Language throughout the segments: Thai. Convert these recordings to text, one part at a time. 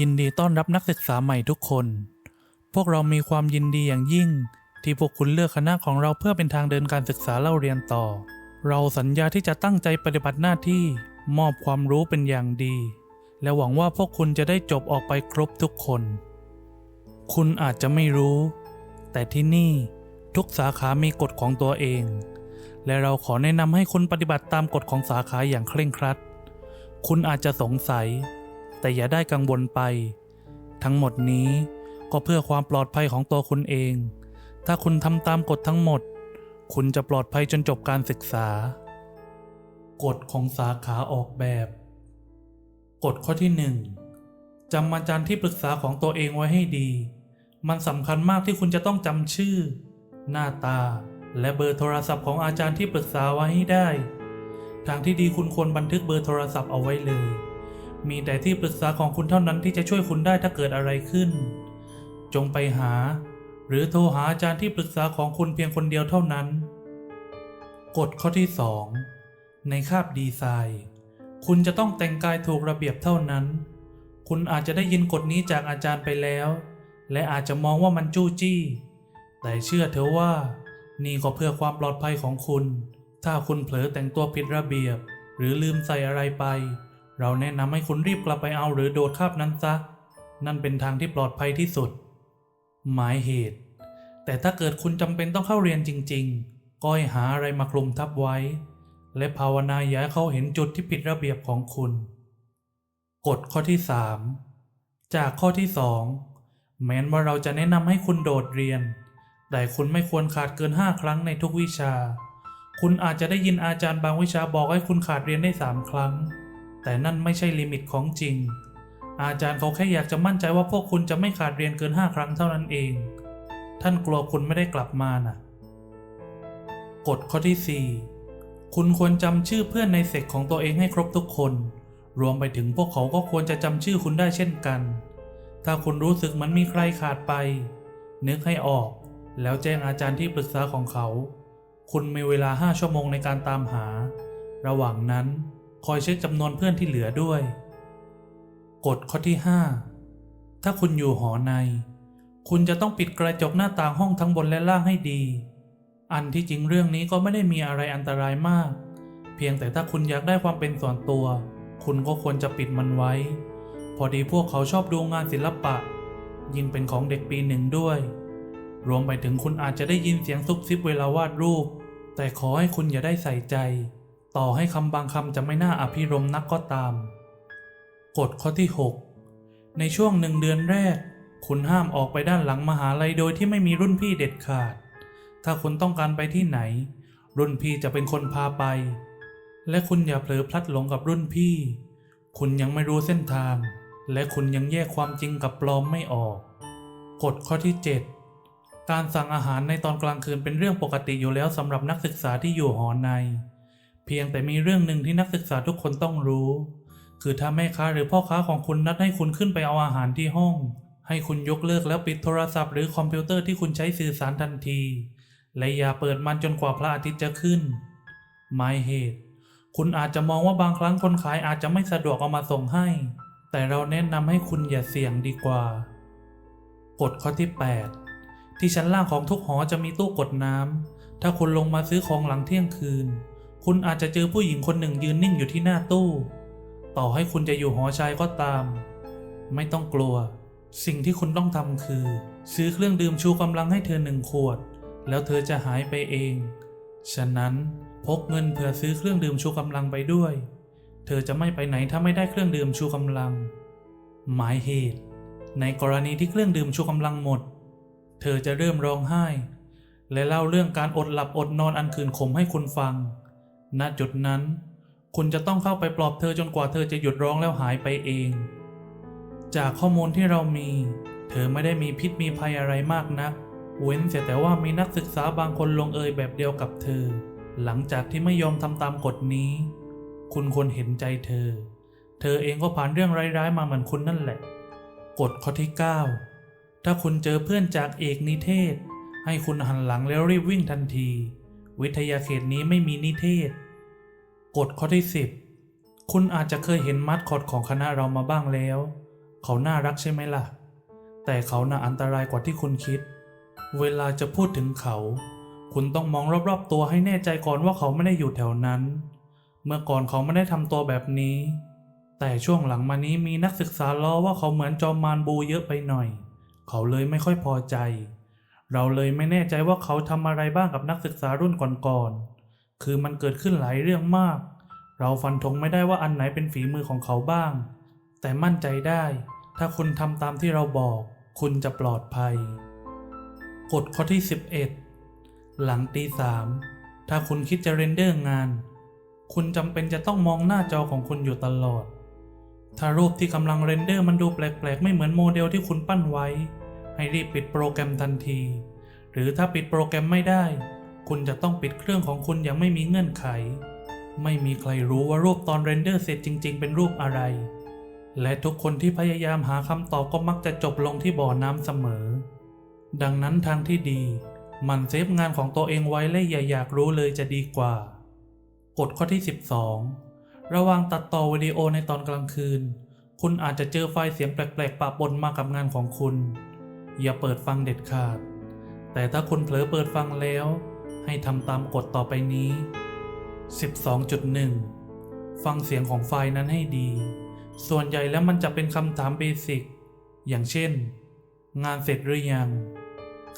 ยินดีต้อนรับนักศึกษาใหม่ทุกคน พวกเรามีความยินดีอย่างยิ่ง ที่พวกคุณเลือกคณะของเราเพื่อเป็นทางเดินการศึกษาเล่าเรียนต่อ เราสัญญาที่จะตั้งใจปฏิบัติหน้าที่มอบความรู้เป็นอย่างดี และหวังว่าพวกคุณจะได้จบออกไปครบทุกคน คุณอาจจะไม่รู้ แต่ที่นี่ทุกสาขามีกฎของตัวเอง และเราขอแนะนำให้คุณปฏิบัติตามกฎของสาขาอย่างเคร่งครัด คุณอาจจะสงสัย แต่อย่าได้กังวลไป ทั้งหมดนี้ก็เพื่อความปลอดภัยของตัวคุณเอง ถ้าคุณทำตามกฎทั้งหมด คุณจะปลอดภัยจนจบการศึกษา กฎของสาขาออกแบบ กฎข้อที่หนึ่งจำอาจารย์ที่ปรึกษาของตัวเองไว้ให้ดี มันสำคัญมากที่คุณจะต้องจำชื่อ หน้าตา และเบอร์โทรศัพท์ของอาจารย์ที่ปรึกษาไว้ให้ได้ ทางที่ดีคุณควรบันทึกเบอร์โทรศัพท์เอาไว้เลย มีแต่ที่ปรึกษาของคุณเท่านั้นที่จะช่วยคุณได้ถ้าเกิดอะไรขึ้น จงไปหา หรือโทรหาอาจารย์ที่ปรึกษาของคุณเพียงคนเดียวเท่านั้น กฎข้อที่ 2 ในคาบดีไซน์ คุณจะต้องแต่งกายถูกระเบียบเท่านั้น คุณอาจจะได้ยินกฎนี้จากอาจารย์ไปแล้ว และอาจจะมองว่ามันจู้จี้ แต่เชื่อเถอะว่า นี่ก็เพื่อความปลอดภัยของคุณ ถ้าคุณเผลอแต่งตัวผิดระเบียบ หรือลืมใส่อะไรไป เราแนะนำให้คุณรีบกลับไปเอาหรือโดดคาบนั้นซะ นั่นเป็นทางที่ปลอดภัยที่สุด หมายเหตุ แต่ถ้าเกิดคุณจำเป็นต้องเข้าเรียนจริง ๆ ก็ให้หาอะไรมาคลุมทับไว้ และภาวนาอย่าให้เขาเห็นจุดที่ผิดระเบียบของคุณ กฎข้อที่ 3 จากข้อที่ 2 แม้นว่าเราจะแนะนำให้คุณโดดเรียน แต่คุณไม่ควรขาดเกิน 5 ครั้งในทุกวิชา คุณอาจจะได้ยินอาจารย์บางวิชาบอกให้คุณขาดเรียนได้ 3 ครั้ง แต่นั่นไม่ใช่ลิมิตของจริง อาจารย์เขาแค่อยากจะมั่นใจว่าพวกคุณจะไม่ขาดเรียนเกิน5ครั้งเท่านั้นเอง ท่านกลัวคุณไม่ได้กลับมาน่ะกฎข้อที่ 4 คุณควรจำชื่อเพื่อนในเซกของตัวเองให้ครบทุกคน รวมไปถึงพวกเขาก็ควรจะจำชื่อคุณได้เช่นกัน ถ้าคุณรู้สึกมันมีใครขาดไป นึกให้ออก แล้วแจ้งอาจารย์ที่ปรึกษาของเขา คุณมีเวลา5ชั่วโมงในการตามหา ระหว่างนั้น คอยเช็คจำนวนเพื่อนที่เหลือด้วย กฎข้อที่ 5 ถ้าคุณอยู่หอใน คุณจะต้องปิดกระจกหน้าต่างห้องทั้งบนและล่างให้ดี อันที่จริงเรื่องนี้ก็ไม่ได้มีอะไรอันตรายมาก เพียงแต่ถ้าคุณอยากได้ความเป็นส่วนตัว คุณก็ควรจะปิดมันไว้ พอดีพวกเขาชอบดูงานศิลปะ ยิ่งเป็นของเด็กปีหนึ่งด้วย รวมไปถึงคุณอาจจะได้ยินเสียงซุบซิบเวลาวาดรูป แต่ขอให้คุณอย่าได้ใส่ใจ ต่อให้คำบางคำจะไม่น่าอภิรมนักก็ตาม กฎข้อที่ 6 ในช่วงหนึ่งเดือนแรก คุณห้ามออกไปด้านหลังมหาลัยโดยที่ไม่มีรุ่นพี่เด็ดขาด ถ้าคุณต้องการไปที่ไหน รุ่นพี่จะเป็นคนพาไป และคุณอย่าเผลอพลัดหลงกับรุ่นพี่ คุณยังไม่รู้เส้นทาง และคุณยังแยกความจริงกับปลอมไม่ออก กฎข้อที่ 7 การสั่งอาหารในตอนกลางคืนเป็นเรื่องปกติอยู่แล้วสำหรับนักศึกษาที่อยู่หอใน เพียงแต่มีเรื่องหนึ่งที่นักศึกษาทุกคนต้องรู้ คือถ้าแม่ค้าหรือพ่อค้าของคุณนัดให้คุณขึ้นไปเอาอาหารที่ห้อง ให้คุณยกเลิกแล้วปิดโทรศัพท์หรือคอมพิวเตอร์ที่คุณใช้สื่อสารทันที และอย่าเปิดมันจนกว่าพระอาทิตย์จะขึ้น หมายเหตุ คุณอาจจะมองว่าบางครั้งคนขายอาจจะไม่สะดวกเอามาส่งให้ แต่เราแนะนำให้คุณอย่าเสี่ยงดีกว่ากฎข้อที่ 8 ที่ชั้นล่างของทุกหอจะมีตู้กดน้ำถ้าคุณลงมาซื้อของหลังเที่ยงคืน คุณอาจจะเจอผู้หญิงคนหนึ่งยืนนิ่งอยู่ที่หน้าตู้ ต่อให้คุณจะอยู่หอชายก็ตาม ไม่ต้องกลัว สิ่งที่คุณต้องทำคือ ซื้อเครื่องดื่มชูกำลังให้เธอหนึ่งขวด แล้วเธอจะหายไปเอง ฉะนั้นพกเงินเผื่อซื้อเครื่องดื่มชูกำลังไปด้วย เธอจะไม่ไปไหนถ้าไม่ได้เครื่องดื่มชูกำลัง หมายเหตุ ในกรณีที่เครื่องดื่มชูกำลังหมด เธอจะเริ่มร้องไห้ และเล่าเรื่องการอดหลับอดนอนอันคืนขมให้คุณฟัง ณจุดนั้น คุณจะต้องเข้าไปปลอบเธอจนกว่าเธอจะหยุดร้องแล้วหายไปเอง จากข้อมูลที่เรามี เธอไม่ได้มีพิษมีภัยอะไรมากนัก เว้นเสียแต่ว่ามีนักศึกษาบางคนลงเอยแบบเดียวกับเธอ หลังจากที่ไม่ยอมทำตามกฎนี้ คุณควรเห็นใจเธอ เธอเองก็ผ่านเรื่องร้ายๆมาเหมือนคุณนั่นแหละ กฎข้อที่ 9 ถ้าคุณเจอเพื่อนจากเอกนิเทศ ให้คุณหันหลังแล้วรีบวิ่งทันที วิทยาเขตนี้ไม่มีนิเทศ กฎข้อที่ 10 คุณอาจจะเคยเห็นมัดคอดของคณะเรามาบ้างแล้ว เขาน่ารักใช่ไหมล่ะ แต่เขาน่าอันตรายกว่าที่คุณคิด เวลาจะพูดถึงเขา คุณต้องมองรอบๆตัวให้แน่ใจก่อนว่าเขาไม่ได้อยู่แถวนั้น เมื่อก่อนเขาไม่ได้ทำตัวแบบนี้ แต่ช่วงหลังมานี้มีนักศึกษาล้อว่าเขาเหมือนจอมมารบูเยอะไปหน่อย เขาเลยไม่ค่อยพอใจ เราเลยไม่แน่ใจว่าเขาทำอะไรบ้างกับนักศึกษารุ่นก่อนๆ คือมันเกิดขึ้นหลายเรื่องมาก เราฟันธงไม่ได้ว่าอันไหนเป็นฝีมือของเขาบ้าง แต่มั่นใจได้ ถ้าคุณทำตามที่เราบอก คุณจะปลอดภัย กฎข้อที่ 11 หลังตีสามถ้าคุณคิดจะเรนเดอร์งาน คุณจำเป็นจะต้องมองหน้าจอของคุณอยู่ตลอด ถ้ารูปที่กำลังเรนเดอร์มันดูแปลกๆ ไม่เหมือนโมเดลที่คุณปั้นไว้ ให้รีบปิดโปรแกรมทันที หรือถ้าปิดโปรแกรมไม่ได้ คุณจะต้องปิดเครื่องของคุณอย่างไม่มีเงื่อนไข ไม่มีใครรู้ว่ารูปตอนเรนเดอร์เสร็จจริง ๆ เป็นรูปอะไร และทุกคนที่พยายามหาคำตอบก็มักจะจบลงที่บ่อน้ำเสมอ ดังนั้นทางที่ดี มันเซฟงานของตัวเองไว้และอย่าอยากรู้เลยจะดีกว่า กฎข้อที่ 12 ระว่างตัดต่อวิดีโอในตอนกลางคืน คุณอาจจะเจอไฟล์เสียงแปลกๆปะปนมากับงานของคุณ อย่าเปิดฟังเด็ดขาด แต่ถ้าคุณเผลอเปิดฟังแล้ว ให้ทำตามกฎต่อไปนี้ 12.1 ฟังเสียงของไฟล์นั้นให้ดี ส่วนใหญ่แล้วมันจะเป็นคำถามเบสิก อย่างเช่น งานเสร็จหรือยัง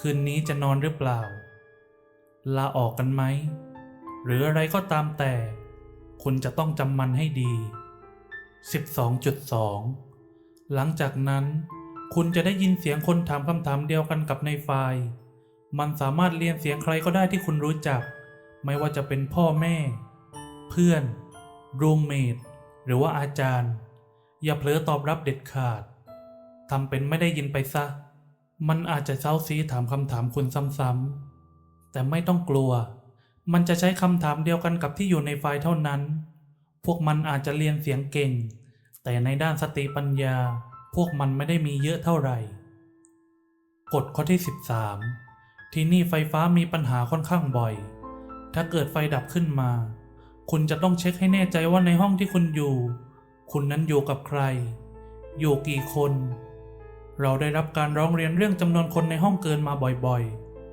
คืนนี้จะนอนหรือเปล่า ลาออกกันไหม หรืออะไรก็ตามแต่ คุณจะต้องจำมันให้ดี 12.2 หลังจากนั้น คุณจะได้ยินเสียงคนถามคำถามเดียวกันกับในไฟล์ มันสามารถเรียนเสียงใครก็ได้ที่คุณรู้จัก ไม่ว่าจะเป็นพ่อแม่ เพื่อน รูมเมทหรือว่าอาจารย์ อย่าเผลอตอบรับเด็ดขาดทำเป็นไม่ได้ยินไปซะ มันอาจจะเซ้าซีถามคำถามคุณซ้ำๆ แต่ไม่ต้องกลัว มันจะใช้คำถามเดียวกันกับที่อยู่ในไฟล์เท่านั้น พวกมันอาจจะเรียนเสียงเก่ง แต่ในด้านสติปัญญา พวกมันไม่ได้มีเยอะเท่าไหร่ กฎข้อที่ 13 ที่นี่ไฟฟ้ามีปัญหาค่อนข้างบ่อย ถ้าเกิดไฟดับขึ้นมา คุณจะต้องเช็คให้แน่ใจว่าในห้องที่คุณอยู่ คุณนั้นอยู่กับใคร อยู่กี่คน เราได้รับการร้องเรียนเรื่องจำนวนคนในห้องเกินมาบ่อย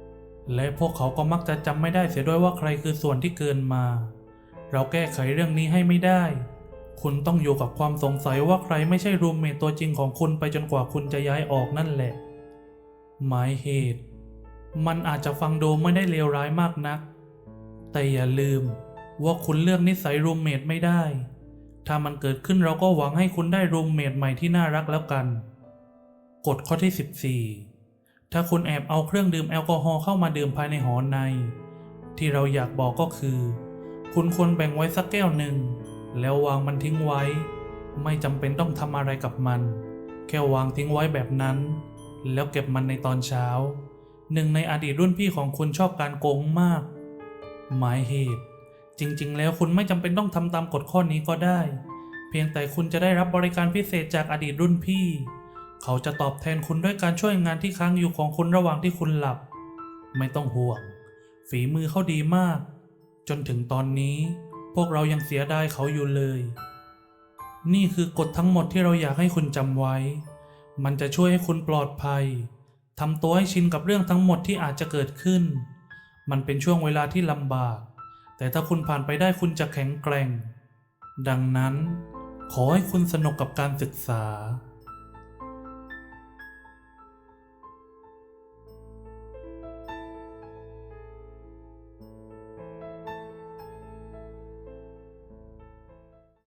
ๆ และพวกเขาก็มักจะจำไม่ได้เสียด้วยว่าใครคือส่วนที่เกินมา เราแก้ไขเรื่องนี้ให้ไม่ได้ คุณต้องอยู่กับความสงสัยว่าใครไม่ใช่รูมเมทตัวจริงของคุณไปจนกว่าคุณจะย้ายออกนั่นแหละ หมายเหตุ มันอาจจะฟังดูไม่ได้เลวร้ายมากนัก แต่อย่าลืมว่าคุณเลือกนิสัยรูมเมทไม่ได้ ถ้ามันเกิดขึ้นเราก็หวังให้คุณได้รูมเมทใหม่ที่น่ารักแล้วกันกฎข้อที่ 14 ถ้าคุณแอบเอาเครื่องดื่มแอลกอฮอล์เข้ามาดื่มภายในหอใน ที่เราอยากบอกก็คือ คุณควรแบ่งไว้สักแก้วหนึ่ง แล้ววางมันทิ้งไว้ ไม่จำเป็นต้องทำอะไรกับมัน แค่วางทิ้งไว้แบบนั้น แล้วเก็บมันในตอนเช้า หนึ่งในอดีตรุ่นพี่ของคุณชอบการโกงมาก หมายเหตุ จริง ๆ แล้วคุณไม่จำเป็นต้องทำตามกฎข้อนี้ก็ได้ เพียงแต่คุณจะได้รับบริการพิเศษจากอดีตรุ่นพี่ เขาจะตอบแทนคุณด้วยการช่วยงานที่ค้างอยู่ของคุณระหว่างที่คุณหลับ ไม่ต้องห่วง ฝีมือเขาดีมาก จนถึงตอนนี้ พวกเรายังเสียดายเขาอยู่เลย นี่คือกฎทั้งหมดที่เราอยากให้คุณจำไว้ มันจะช่วยให้คุณปลอดภัยทำตัวให้ชินกับเรื่องทั้งหมดที่อาจจะเกิดขึ้น มันเป็นช่วงเวลาที่ลำบาก แต่ถ้าคุณผ่านไปได้คุณจะแข็งแกร่ง ดังนั้น ขอให้คุณสนุกกับการศึกษา